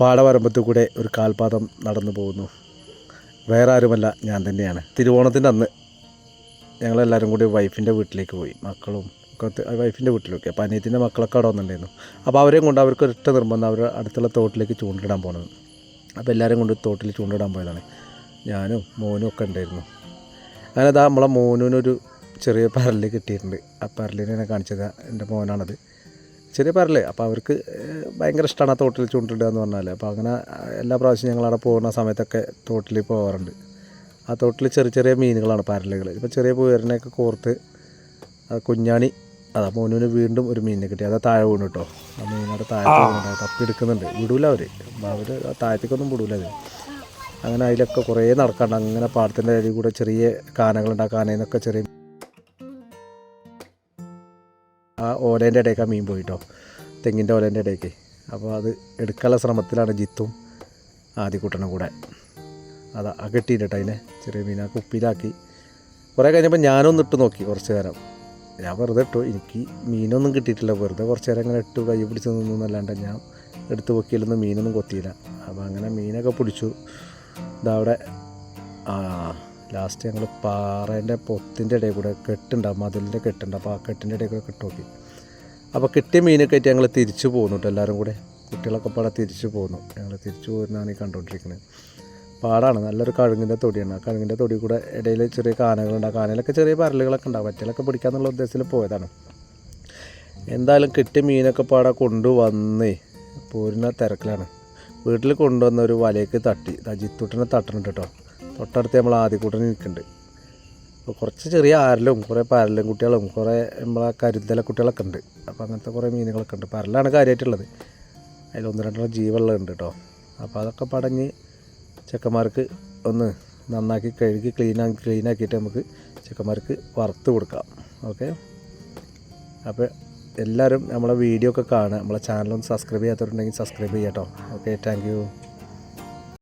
പാടവരമ്പത്തു കൂടെ ഒരു കാൽപാദം നടന്നു പോകുന്നു. വേറെ ആരുമല്ല ഞാൻ തന്നെയാണ്. തിരുവോണത്തിന്റെ അന്ന് ഞങ്ങളെല്ലാവരും കൂടി വൈഫിന്റെ വീട്ടിലേക്ക് പോയി. മക്കളും ഒക്കെ വൈഫിന്റെ വീട്ടിലൊക്കെ. അപ്പോൾ അനിയത്തിന്റെ മക്കളൊക്കെ അവിടെ വന്നിട്ടുണ്ടായിരുന്നു. അപ്പോൾ അവരെയും കൊണ്ട് അവർക്ക് ഒരൊറ്റ നിർബന്ധം അവർ അടുത്തുള്ള തോട്ടിലേക്ക് ചൂണ്ടിടാൻ പോകണത് അപ്പോൾ എല്ലാവരും കൊണ്ട് തോട്ടിൽ ചൂണ്ടിടാൻ പോയതാണ്. ഞാനും മോനും ഒക്കെ ഉണ്ടായിരുന്നു. അങ്ങനെ അതാ നമ്മളെ മോനൂനൊരു ചെറിയ പരൽ കിട്ടിയിട്ടുണ്ട്. ആ പരലിനെ കാണിച്ചത് എന്റെ മോനാണത്. ചെറിയ പരൽ. അപ്പോൾ അവർക്ക് ഭയങ്കര ഇഷ്ടമാണ് ആ തോട്ടിൽ ചൂണ്ടിടുക എന്ന് പറഞ്ഞാൽ അപ്പോൾ അങ്ങനെ എല്ലാ പ്രാവശ്യം ഞങ്ങൾ അവിടെ പോകുന്ന സമയത്തൊക്കെ തോട്ടിൽ പോകാറുണ്ട് ആ തോട്ടിൽ ചെറിയ ചെറിയ മീനുകളാണ് പരലുകൾ ഇപ്പോൾ ചെറിയ പൂരനെയൊക്കെ കോർത്ത് കുഞ്ഞാണി അതാ മോനുവിന് വീണ്ടും ഒരു മീനിനെ കിട്ടി. അതാ താഴെ വീണു കേട്ടോ ആ മീനവിടെ താഴത്ത് തപ്പി എടുക്കുന്നുണ്ട് വിടൂല അവർ അവർ താഴത്തേക്കൊന്നും വിടൂല അത് അങ്ങനെ അതിലൊക്കെ കുറേ നടക്കാണ്ട്. അങ്ങനെ പാടത്തിന്റെ അടിയിൽ കൂടെ ചെറിയ കാനകളുണ്ട്. ആ കാനയിൽ നിന്നൊക്കെ ചെറിയ ആ ഓലേന്റെ ഇടയ്ക്ക് ആ മീൻ പോയിട്ടോ. തെങ്ങിന്റെ ഓലേന്റെ ഇടയ്ക്ക്. അപ്പോൾ അത് എടുക്കാനുള്ള ശ്രമത്തിലാണ് ജിത്തും ആദ്യക്കൂട്ടനും കൂടെ. അതാ ആ അതിനെ. ചെറിയ മീൻ ആ കുപ്പിയിലാക്കി. കുറേ കഴിഞ്ഞപ്പോൾ ഞാനൊന്ന് ഇട്ട് നോക്കി കുറച്ച് നേരം. ഞാൻ വെറുതെ ഇട്ടു. എനിക്ക് മീനൊന്നും കിട്ടിയിട്ടില്ല. വെറുതെ കുറച്ച് നേരം അങ്ങനെ ഇട്ടു കൈ പിടിച്ച് നിന്നു എന്നല്ലാണ്ട് ഞാൻ എടുത്ത് പൊക്കിയിലൊന്നും മീനൊന്നും കൊത്തിയില്ല. അപ്പോൾ അങ്ങനെ മീനൊക്കെ പിടിച്ചു. ഇതവിടെ ആ ലാസ്റ്റ് ഞങ്ങൾ പാറേന്റെ പൊത്തിന്റെ ഇടയിൽ കൂടെ കെട്ടുണ്ടാവും മതിലിന്റെ കെട്ടുണ്ട് അപ്പോൾ ആ കെട്ടിന്റെ ഇടയിൽ കൂടെ കെട്ടു നോക്കി അപ്പോൾ കിട്ടിയ മീനൊക്കെ ആയിട്ട് ഞങ്ങൾ തിരിച്ചു പോകുന്നു കേട്ടോ എല്ലാവരും കൂടെ. കുട്ടികളൊക്കെ പാടെ തിരിച്ചു പോകുന്നു ഞങ്ങൾ തിരിച്ചു പോരുന്നതാണ് ഈ കണ്ടുകൊണ്ടിരിക്കുന്നത് പാടാണ്. നല്ലൊരു കഴുങ്ങിന്റെ തൊടിയാണ്. ആ കഴുങ്ങിന്റെ തൊടി കൂടെ ഇടയിൽ ചെറിയ കാനകളുണ്ട് ആ കാനയിലൊക്കെ ചെറിയ പരലുകളൊക്കെ ഉണ്ടാവും. പറ്റലൊക്കെ പിടിക്കാന്നുള്ള ഉദ്ദേശത്തിൽ പോയതാണ്. എന്തായാലും കിട്ടിയ മീനൊക്കെ പാടെ കൊണ്ടുവന്നേ. പോരുന്ന തിരക്കിലാണ്. വീട്ടിൽ കൊണ്ടുവന്ന ഒരു വലയ്ക്ക് തട്ടി. അജിത്തുട്ടിനെ തട്ടുന്നുണ്ട് കേട്ടോ തൊട്ടടുത്ത് നമ്മൾ ആദ്യക്കൂട്ടനെ നിൽക്കുന്നുണ്ട്. അപ്പോൾ കുറച്ച് ചെറിയ ആരലും കുറേ പരലും കുട്ടികളും കുറേ നമ്മളെ കരുതല കുട്ടികളൊക്കെ ഉണ്ട്. അപ്പോൾ അങ്ങനത്തെ കുറേ മീനുകളൊക്കെ ഉണ്ട്. പരലാണ് കാര്യമായിട്ടുള്ളത്. അതിൽ ഒന്ന് രണ്ടെണ്ണം ജീവുള്ളതുണ്ട് കേട്ടോ. അപ്പോൾ അതൊക്കെ പടഞ്ഞ് ചെക്കന്മാർക്ക് ഒന്ന് നന്നാക്കി കഴുകി ക്ലീൻ ക്ലീനാക്കിയിട്ട് നമുക്ക് ചെക്കന്മാർക്ക് വറുത്ത് കൊടുക്കാം. ഓക്കെ അപ്പോൾ എല്ലാവരും നമ്മളെ വീഡിയോ ഒക്കെ കാണുക. നമ്മളെ ചാനലൊന്ന് സബ്സ്ക്രൈബ് ചെയ്യാത്തവരുണ്ടെങ്കിൽ സബ്സ്ക്രൈബ് ചെയ്യാം കേട്ടോ. Okay thank